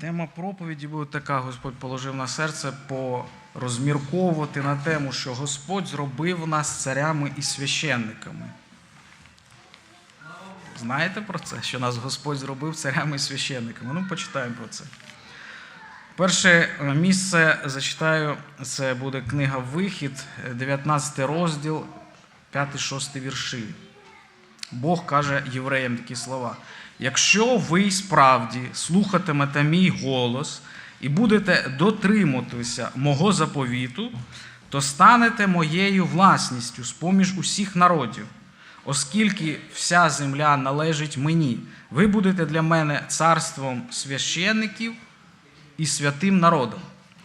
Тема проповіді буде така, Господь положив на серце порозмірковувати на тему, що Господь зробив нас царями і священниками. Знаєте про це, що нас Господь зробив царями і священниками? Ну, почитаємо про це. Перше місце зачитаю, це буде книга Вихід, 19 розділ, 5-6 вірші. Бог каже євреям такі слова: якщо ви справді слухатимете мій голос і будете дотримуватися мого заповіту, то станете моєю власністю з поміж усіх народів, оскільки вся земля належить мені. Ви будете для мене царством священників і святим народом.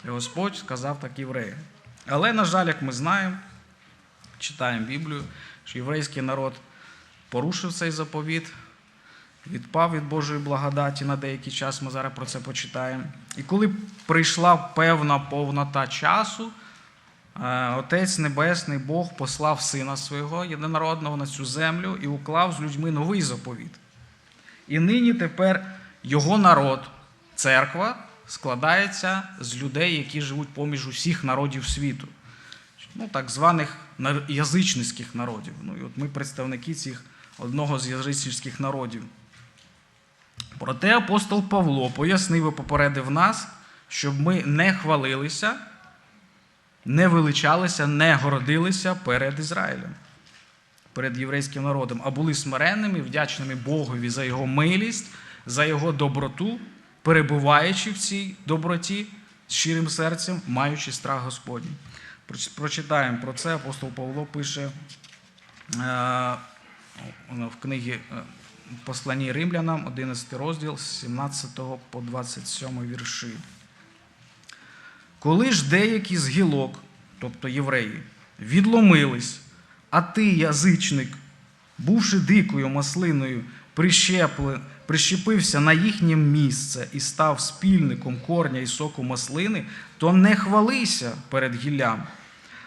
І Господь сказав так євреям. Але, на жаль, як ми знаємо, читаємо Біблію, що єврейський народ порушив цей заповіт, відпав від Божої благодаті на деякий час, ми зараз про це почитаємо. І коли прийшла певна повнота часу, е, Отець Небесний Бог послав Сина Свого єдинородного на цю землю і уклав з людьми новий заповіт. І нині тепер його народ, церква, складається з людей, які живуть поміж усіх народів світу, ну, так званих язичницьких народів. Ну, і от ми представники цих одного з язичницьких народів. Проте апостол Павло пояснив і попередив нас, щоб ми не хвалилися, не величалися, не гордилися перед Ізраїлем, перед єврейським народом, а були смиренними, вдячними Богові за його милість, за його доброту, перебуваючи в цій доброті з щирим серцем, маючи страх Господній. Прочитаємо про це. Апостол Павло пише е, в книгі е, Посланні римлянам, 11 розділ, з 17 по 27 вірші. Коли ж деякі з гілок, тобто євреї, відломились, а ти, язичник, бувши дикою маслиною, прищепився на їхнє місце і став спільником корня і соку маслини, то не хвалися перед гіллям.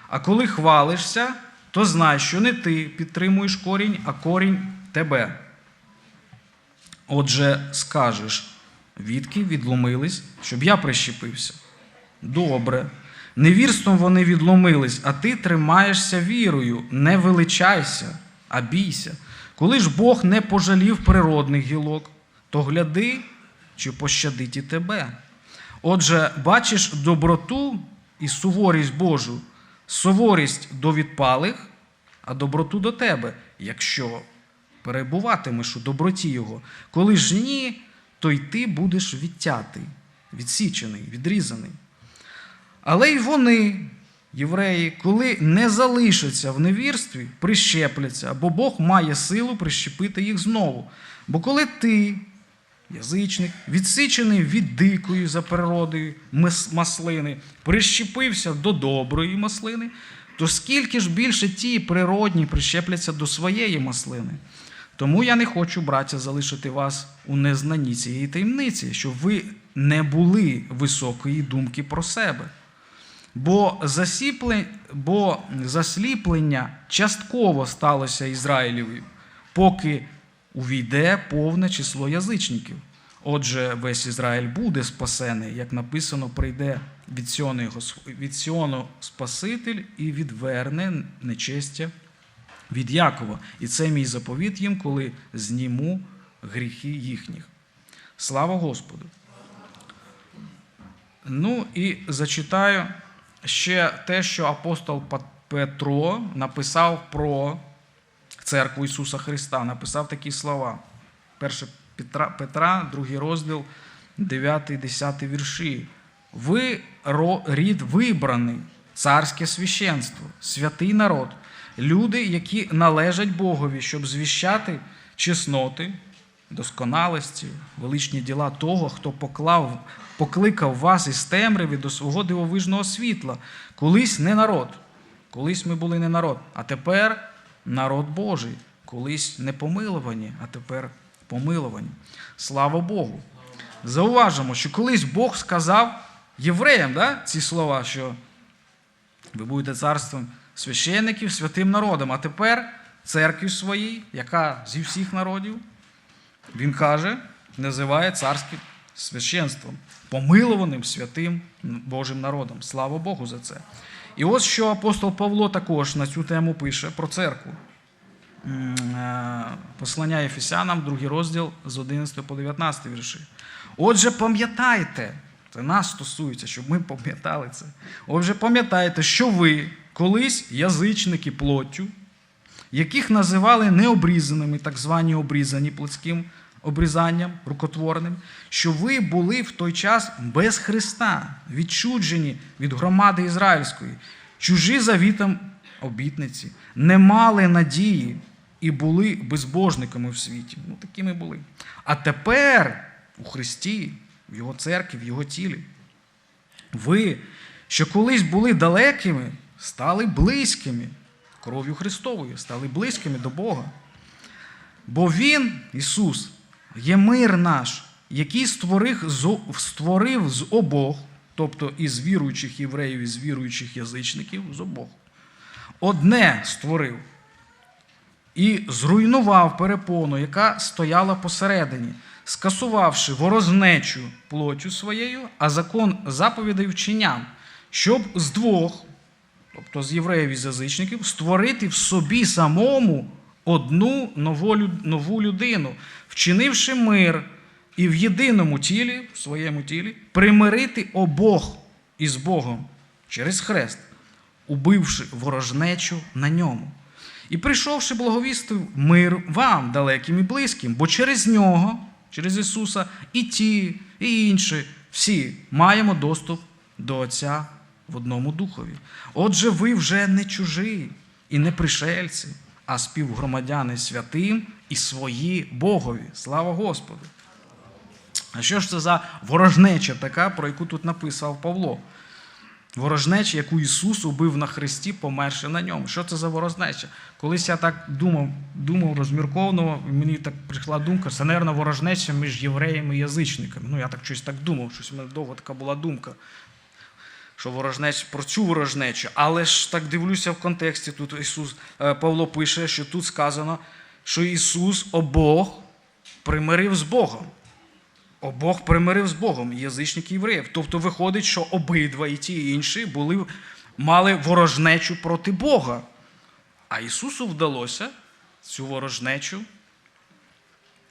А коли хвалишся, то знай, що не ти підтримуєш корінь, а корінь тебе. Отже, скажеш, відки відломились, щоб я прищепився. Добре. Невірством вони відломились, а ти тримаєшся вірою, не величайся, а бійся. Коли ж Бог не пожалів природних гілок, то гляди, чи пощадить і тебе. Отже, бачиш доброту і суворість Божу, суворість до відпалих, а доброту до тебе, якщо перебуватимеш у доброті Його. Коли ж ні, то й ти будеш відтятий, відсічений, відрізаний. Але й вони, євреї, коли не залишаться в невірстві, прищепляться, бо Бог має силу прищепити їх знову. Бо коли ти, язичник, відсічений від дикої за природою маслини, прищепився до доброї маслини, то скільки ж більше ті природні прищепляться до своєї маслини? Тому я не хочу, браття, залишити вас у незнанні цієї таємниці, щоб ви не були високої думки про себе. Бо, засіпле... Бо засліплення частково сталося Ізраїлеві, поки увійде повне число язичників. Отже, весь Ізраїль буде спасений, як написано, прийде від Сіону, Спаситель і відверне нечестя від Якова. І це мій заповіт їм, коли зніму гріхи їхніх. Слава Господу! Ну і зачитаю ще те, що апостол Петро написав про церкву Ісуса Христа. Написав такі слова. 1 Петра, Петра, другий розділ, 9-10 вірші. Ви рід вибраний, царське священство, святий народ, люди, які належать Богові, щоб звіщати чесноти, досконалості, величні діла того, хто поклав, покликав вас із темряви до свого дивовижного світла. Колись не народ, колись ми були не народ, а тепер народ Божий, колись не помилувані, а тепер помилувані. Слава Богу! Зауважимо, що колись Бог сказав євреям да, ці слова, що ви будете царством священників, святим народом, а тепер церкві своїй, яка зі всіх народів, він каже, називає царським священством, помилованим святим Божим народом. Слава Богу за це. І ось що апостол Павло також на цю тему пише про церкву. Е, Послання Ефесянам, другий розділ з 11 по 19 вірші. Отже, пам'ятайте, це нас стосується, щоб ми пам'ятали це. Отже, пам'ятайте, що ви колись язичники плоттю, яких називали необрізаними, так звані обрізані плотським обрізанням рукотворним, що ви були в той час без Христа, відчуджені від громади ізраїльської, чужі завітам обітниці, не мали надії і були безбожниками в світі. Ну, такими були. А тепер у Христі, в Його церкві, в Його тілі. Ви, що колись були далекими, стали близькими кров'ю Христовою, стали близькими до Бога. Бо Він, Ісус, є мир наш, який створив, з- обох, тобто із віруючих євреїв і з віруючих язичників, з обох. Одне створив і зруйнував перепону, яка стояла посередині, скасувавши ворожнечу плоттю своєю, а закон заповідей вченням, щоб з двох, тобто з євреїв і з язичників, створити в собі самому одну нову, людину, вчинивши мир і в єдиному тілі, в своєму тілі, примирити обох із Богом через хрест, убивши ворожнечу на ньому. І прийшовши благовістив мир вам, далеким і близьким, бо через нього, через Ісуса, і ті, і інші, всі маємо доступ до Отця в одному духові. Отже, ви вже не чужі і не пришельці, а співгромадяни святим і свої Богові. Слава Господу! А що ж це за ворожнеча така, про яку тут написав Павло? Ворожнеча, яку Ісус убив на хресті, померши на ньому. Що це за ворожнеча? Колись я так думав, думав розмірковано, мені так прийшла думка, це, мабуть, ворожнеча між євреями і язичниками. Ну, я так щось так думав, щось у мене довго така була думка. Що ворожнеч, про цю ворожнечу. Але ж так дивлюся в контексті. Тут Ісус е, Павло пише, що тут сказано, що Ісус обох примирив з Богом. Обох примирив з Богом, язичник євреїв. Тобто виходить, що обидва і ті, і інші були, мали ворожнечу проти Бога. А Ісусу вдалося цю ворожнечу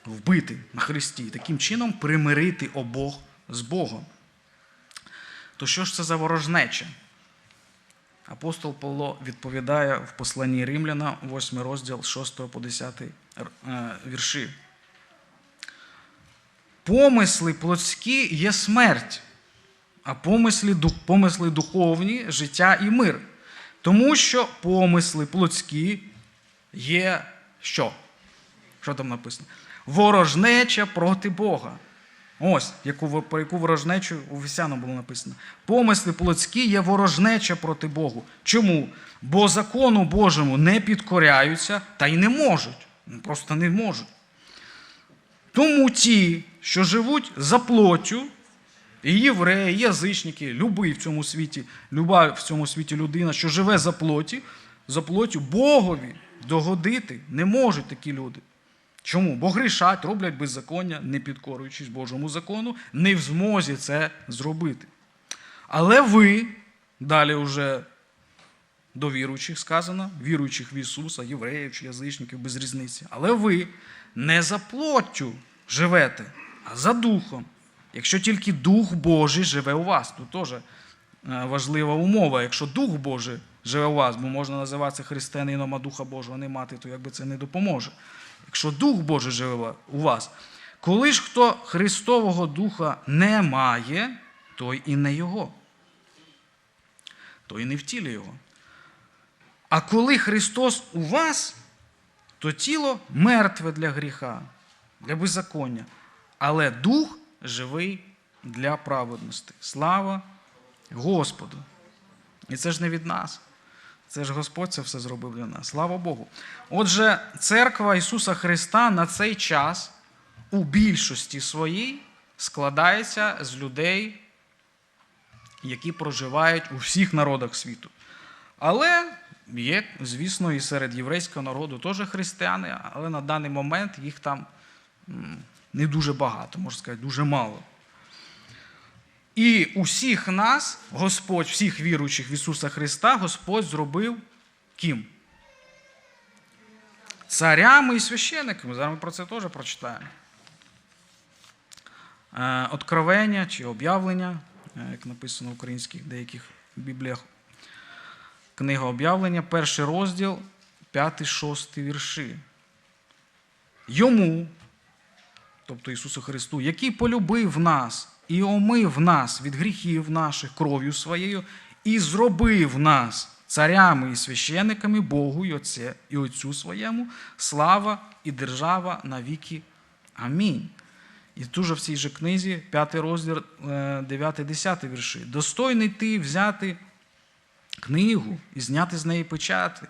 вбити на Христі, таким чином примирити обох з Богом. То що ж це за ворожнеча? Апостол Павло відповідає в посланні Римляна, 8 розділ 6 по 10 е, вірші. Помисли плотські є смерть, а помисли, помисли духовні життя і мир. Тому що помисли плотські є що? Що там написано? Ворожнеча проти Бога. Ось, яку, про яку ворожнечу у Весяну було написано. Помисли плотські є ворожнеча проти Богу. Чому? Бо закону Божому не підкоряються та й не можуть. Ну, Просто не можуть. Тому ті, що живуть за плоттю, і євреї, і язичники, любий в цьому світі, люба в цьому світі людина, що живе за плоті, за плоттю, Богові догодити не можуть такі люди. Чому? Бо грішать, роблять беззаконня, не підкорюючись Божому закону, не в змозі це зробити. Але ви, далі вже до віруючих сказано, віруючих в Ісуса, євреїв чи язичників без різниці. Але ви не за плоттю живете, а за духом. Якщо тільки Дух Божий живе у вас, тут теж е, важлива умова. Якщо Дух Божий живе у вас, бо можна називатися християнином, а Духа Божого не мати, то якби це не допоможе. Якщо Дух Божий живе у вас, коли ж хто Христового Духа не має, той і не Його, той і не в тілі Його. А коли Христос у вас, то тіло мертве для гріха, для беззаконня, але дух живий для праведності. Слава Господу! І це ж не від нас. Це ж Господь це все зробив для нас. Слава Богу. Отже, церква Ісуса Христа на цей час у більшості своїй складається з людей, які проживають у всіх народах світу. Але є, звісно, і серед єврейського народу теж християни, але на даний момент їх там не дуже багато, можна сказати, дуже мало. І усіх нас, Господь, всіх віруючих в Ісуса Христа, Господь зробив ким? Царями і священниками. Зараз ми про це теж прочитаємо. Е, Откровення чи об'явлення, е, як написано в українських деяких бібліях. Книга об'явлення, перший розділ, 5-6 вірші. Йому, тобто Ісусу Христу, який полюбив нас і омив нас від гріхів наших кров'ю своєю, і зробив нас царями і священниками Богу і Отце, і Отцю своєму, слава і держава навіки. Амінь. І тут же в цій же книзі, 5 розділ, 9-10 вірші. Достойний ти взяти книгу і зняти з неї печати,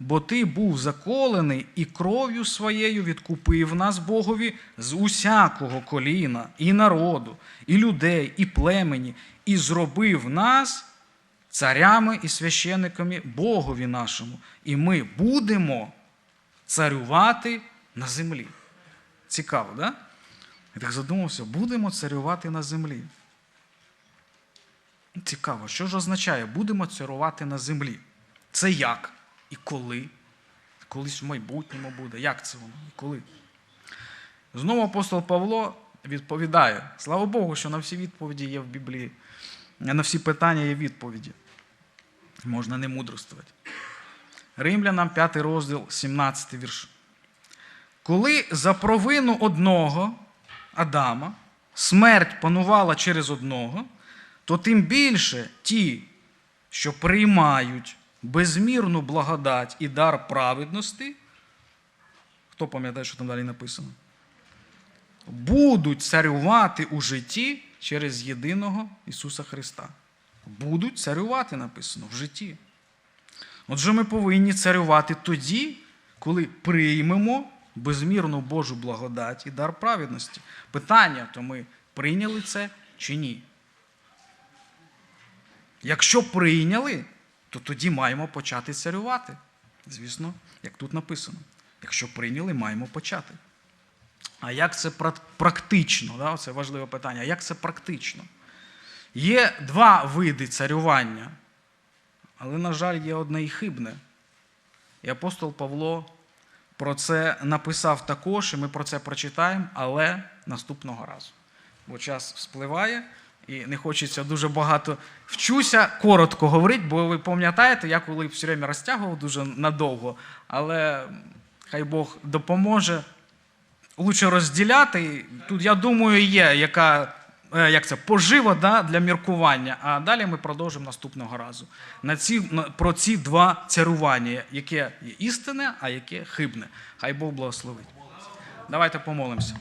бо ти був заколений і кров'ю своєю відкупив нас Богові з усякого коліна, і народу, і людей, і племені, і зробив нас царями і священниками Богові нашому. І ми будемо царювати на землі. Цікаво, да? Я так задумався, будемо царювати на землі. Цікаво, що ж означає будемо царювати на землі? Це як і коли? Колись в майбутньому буде. Як це воно? І коли? Знову апостол Павло відповідає: слава Богу, що на всі відповіді є в Біблії, на всі питання є відповіді. Можна не мудрствувати. Римлянам 5 розділ, 17 вірш. Коли за провину одного Адама смерть панувала через одного, то тим більше ті, що приймають безмірну благодать і дар праведності, хто пам'ятає, що там далі написано, будуть царювати у житті через єдиного Ісуса Христа. Будуть царювати написано в житті. Отже, ми повинні царювати тоді, коли приймемо безмірну Божу благодать і дар праведності. Питання, то ми прийняли це чи ні? Якщо прийняли, то тоді маємо почати царювати. Звісно, як тут написано. Якщо прийняли, маємо почати. А як це практично? Да? Це важливе питання. А як це практично? Є два види царювання, але, на жаль, є одне і хибне. І апостол Павло про це написав також, і ми про це прочитаємо, але наступного разу. Бо час спливає, і не хочеться дуже багато вчуся коротко говорити, бо ви пам'ятаєте, я коли все время розтягував дуже надовго, але хай Бог допоможе. Лучше розділяти. Тут, я думаю, є яка, е, як це, пожива да, для міркування. А далі ми продовжимо наступного разу. На ці, на, про ці два царювання, яке є істинне, а яке хибне. Хай Бог благословить. Давайте помолимося.